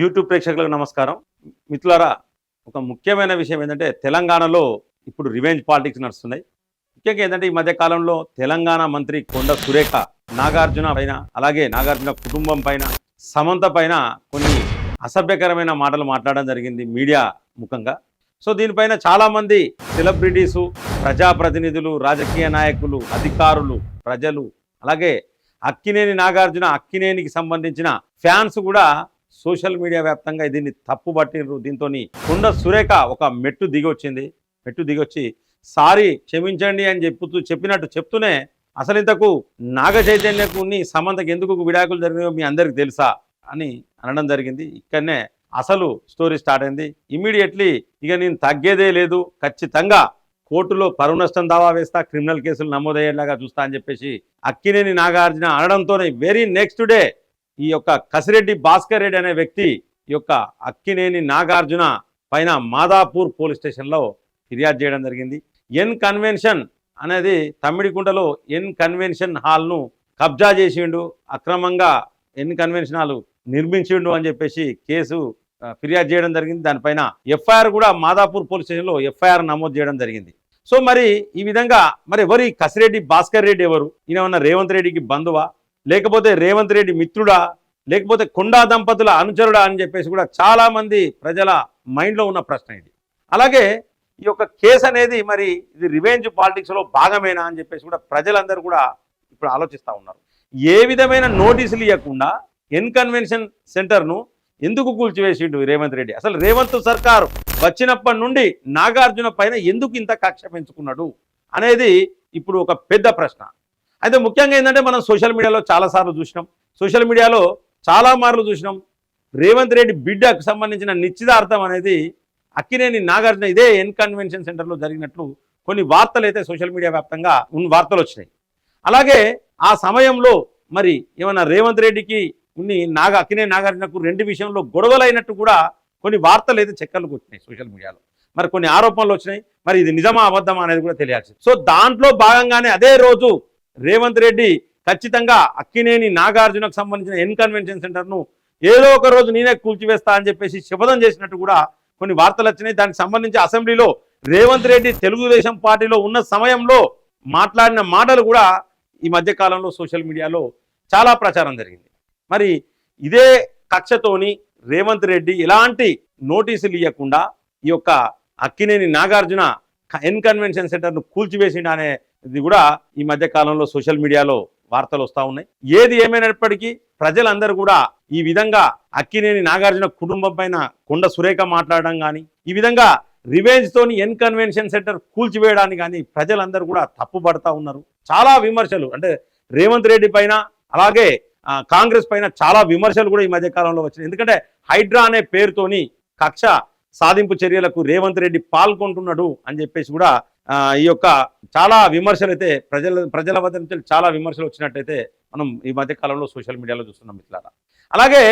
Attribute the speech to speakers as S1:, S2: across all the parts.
S1: YouTube ప్రేక్షకులకు నమస్కారం. మిత్రులారా ఒక ముఖ్యమైన విషయం ఏంటంటే తెలంగాణలో ఇప్పుడు రివెంజ్ పాలిటిక్స్ నడుస్తున్నాయి. ముఖ్యంగా ఏంటంటే ఈ మధ్యకాలంలో తెలంగాణ మంత్రి కొండ సురేఖ నాగార్జున పైన అలాగే నాగార్జున కుటుంబం పైన సమంత పైన కొన్ని అసభ్యకరమైన మాటలు మాట్లాడడం జరిగింది మీడియా ముఖంగా. సో దీనిపైన చాలామంది సెలబ్రిటీసు ప్రజాప్రతినిధులు రాజకీయ నాయకులు అధికారులు ప్రజలు అలాగే అక్కినేని నాగార్జున అక్కినేనికి సంబంధించిన ఫ్యాన్స్ కూడా సోషల్ మీడియా వ్యాప్తంగా దీన్ని తప్పుబట్టినరు దీంతో కుండ సురేఖ ఒక మెట్టు దిగి వచ్చింది మెట్టు దిగొచ్చి సారీ క్షమించండి అని చెప్పుతూ చెప్పినట్టు చెప్తూనే అసలు ఇంతకు నాగ చైతన్యకుని సమంతకు ఎందుకు విడాకులు జరిగినాయో మీ అందరికి తెలుసా అని అనడం జరిగింది. ఇక్కడనే అసలు స్టోరీ స్టార్ట్ అయింది. ఇమీడియట్లీ ఇక నేను తగ్గేదే లేదు. ఖచ్చితంగా కోర్టులో పరువు నష్టం దావా వేస్తా క్రిమినల్ కేసులు నమోదయ్యేలాగా చూస్తా అని చెప్పేసి అక్కినేని నాగార్జున అనడంతోనే వెరీ నెక్స్ట్ డే ఈ యొక్క కసిరెడ్డి భాస్కర్ రెడ్డి అనే వ్యక్తి ఈ యొక్క అక్కినేని నాగార్జున పైన మాదాపూర్ పోలీస్ స్టేషన్లో ఫిర్యాదు చేయడం జరిగింది. ఎన్ కన్వెన్షన్ అనేది తమ్మిడికుంటలో ఎన్ కన్వెన్షన్ హాల్ను కబ్జా చేసిండు అక్రమంగా ఎన్ కన్వెన్షన్ హాల్ నిర్మించిండు అని చెప్పేసి కేసు ఫిర్యాదు చేయడం జరిగింది. దానిపైన ఎఫ్ఐఆర్ కూడా మాదాపూర్ పోలీస్ స్టేషన్లో ఎఫ్ఐఆర్ నమోదు చేయడం జరిగింది. సో మరి ఈ విధంగా మరి ఎవరు ఈ కసిరెడ్డి భాస్కర్ రెడ్డి ఎవరు? ఈయన ఉన్న రేవంత్ రెడ్డికి బంధువా? లేకపోతే రేవంత్ రెడ్డి మిత్రుడా లేకపోతే కొండా దంపతుల అనుచరుడా అని చెప్పేసి కూడా చాలామంది ప్రజల మైండ్లో ఉన్న ప్రశ్న ఇది. అలాగే ఈ యొక్క కేసు అనేది మరి ఇది రివెంజ్ పాలిటిక్స్లో భాగమేనా అని చెప్పేసి కూడా ప్రజలందరూ కూడా ఇప్పుడు ఆలోచిస్తూ ఉన్నారు. ఏ విధమైన నోటీసులు ఇవ్వకుండా ఎన్కన్వెన్షన్ సెంటర్ను ఎందుకు కూల్చివేసిండు రేవంత్ రెడ్డి? అసలు రేవంత్ సర్కారు వచ్చినప్పటి నుండి నాగార్జున పైన ఎందుకు ఇంత కక్ష పెంచుకున్నాడు అనేది ఇప్పుడు ఒక పెద్ద ప్రశ్న. అయితే ముఖ్యంగా ఏంటంటే మనం సోషల్ మీడియాలో చాలాసార్లు చూసినాం. సోషల్ మీడియాలో చాలా మార్లు చూసినాం. రేవంత్ రెడ్డి బిడ్డకు సంబంధించిన నిశ్చితార్థం అనేది అక్కినేని నాగార్జున ఇదే ఎన్ కన్వెన్షన్ సెంటర్లో జరిగినట్లు కొన్ని వార్తలు అయితే సోషల్ మీడియా వ్యాప్తంగా ఉన్న వార్తలు వచ్చినాయి. అలాగే ఆ సమయంలో మరి ఏమన్నా రేవంత్ రెడ్డికి ఉన్ని నాగ అక్కినే నాగార్జునకు రెండు విషయంలో గొడవలైనట్టు కూడా కొన్ని వార్తలు అయితే చెక్కర్లకు కొట్టినాయి సోషల్ మీడియాలో. మరి కొన్ని ఆరోపణలు వచ్చినాయి. మరి ఇది నిజమా అబద్ధమా అనేది కూడా తెలియాల్సింది. సో దాంట్లో భాగంగానే అదే రోజు రేవంత్ రెడ్డి ఖచ్చితంగా అక్కినేని నాగార్జునకు సంబంధించిన ఎన్కన్వెన్షన్ సెంటర్ను ఏదో ఒక రోజు నేనే కూల్చివేస్తా అని చెప్పేసి శపథం చేసినట్టు కూడా కొన్ని వార్తలు వచ్చినాయి. దానికి సంబంధించి అసెంబ్లీలో రేవంత్ రెడ్డి తెలుగుదేశం పార్టీలో ఉన్న సమయంలో మాట్లాడిన మాటలు కూడా ఈ మధ్యకాలంలో సోషల్ మీడియాలో చాలా ప్రచారం జరిగింది. మరి ఇదే కక్షతోని రేవంత్ రెడ్డి ఎలాంటి నోటీసులు ఇవ్వకుండా ఈ యొక్క అక్కినేని నాగార్జున ఎన్ కన్వెన్షన్ సెంటర్ను కూల్చివేసిండు అనేది కూడా ఈ మధ్య కాలంలో సోషల్ మీడియాలో వార్తలు వస్తూ ఉన్నాయి. ఏది ఏమైనప్పటికీ ప్రజలందరూ కూడా ఈ విధంగా అక్కినేని నాగార్జున కుటుంబం పైన కొండ సురేఖ మాట్లాడడం కానీ ఈ విధంగా రివెంజ్ తోని ఎన్ కన్వెన్షన్ సెంటర్ కూల్చివేయడానికి కానీ ప్రజలందరూ కూడా తప్పుపడతా ఉన్నారు. చాలా విమర్శలు అంటే రేవంత్ రెడ్డి పైన అలాగే కాంగ్రెస్ పైన చాలా విమర్శలు కూడా ఈ మధ్య కాలంలో వచ్చినాయి. ఎందుకంటే హైడ్రా అనే పేరుతోని కక్ష సాధింపు చర్యలకు రేవంత్ రెడ్డి పాల్గొంటున్నాడు అని చెప్పేసి కూడా ఈ యొక్క చాలా విమర్శలు అయితే ప్రజల ప్రజల వద్ద నుంచి చాలా విమర్శలు వచ్చినట్టయితే మనం ఈ మధ్య కాలంలో సోషల్ మీడియాలో చూస్తున్నాం మిత్రులారా. అలాగే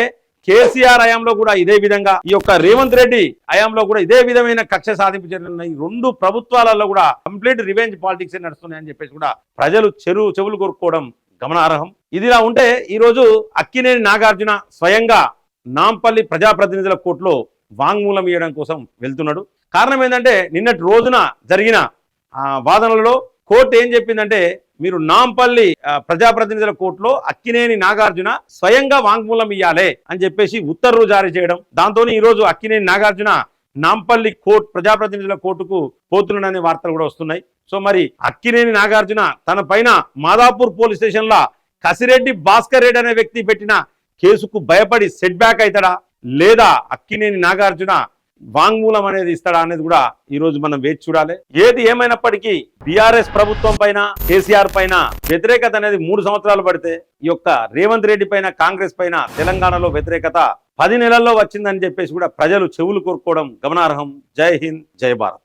S1: కేసీఆర్ హయాంలో కూడా ఇదే విధంగా ఈ యొక్క రేవంత్ రెడ్డి హయాంలో కూడా ఇదే విధమైన కక్ష సాధింపు చర్యలు ఉన్నాయి. రెండు ప్రభుత్వాలలో కూడా కంప్లీట్ రివెంజ్ పాలిటిక్స్ నడుస్తున్నాయని చెప్పేసి కూడా ప్రజలు చెరు చెవులు కొరుక్కోవడం గమనార్హం. ఇదిలా ఉంటే ఈరోజు అక్కినేని నాగార్జున స్వయంగా నాంపల్లి ప్రజాప్రతినిధుల కోర్టులో వాంగ్మూలం ఇవ్వడం కోసం వెళ్తున్నాడు. కారణం ఏంటంటే నిన్నటి రోజున జరిగిన వాదనలలో కోర్టు ఏం చెప్పిందంటే మీరు నాంపల్లి ప్రజాప్రతినిధుల కోర్టులో అక్కినేని నాగార్జున స్వయంగా వాంగ్మూలం ఇవ్వాలి అని చెప్పేసి ఉత్తర్వులు జారీ చేయడం. దాంతో ఈ రోజు అక్కినేని నాగార్జున నాంపల్లి కోర్టు ప్రజాప్రతినిధుల కోర్టుకు పోతున్నాడనే వార్తలు కూడా వస్తున్నాయి. సో మరి అక్కినేని నాగార్జున తన పైన మాదాపూర్ పోలీస్ స్టేషన్లో కసిరెడ్డి భాస్కర్ రెడ్డి అనే వ్యక్తి పెట్టిన కేసుకు భయపడి సెట్ బ్యాక్ అవుతాడా? లేదా అక్కినేని నాగార్జున వాంగ్మూలం అనేది ఇస్తాడా అనేది కూడా ఈ రోజు మనం వేచి చూడాలి. ఏది ఏమైనప్పటికీ బీఆర్ఎస్ ప్రభుత్వం పైన కేసీఆర్ పైన వ్యతిరేకత అనేది మూడు సంవత్సరాలు పడితే ఈ యొక్క రేవంత్ రెడ్డి పైన కాంగ్రెస్ పైన తెలంగాణలో వ్యతిరేకత పది నెలల్లో వచ్చిందని చెప్పేసి కూడా ప్రజలు చెవులు కోరుకోవడం గమనార్హం. జై హింద్ జై భారత్.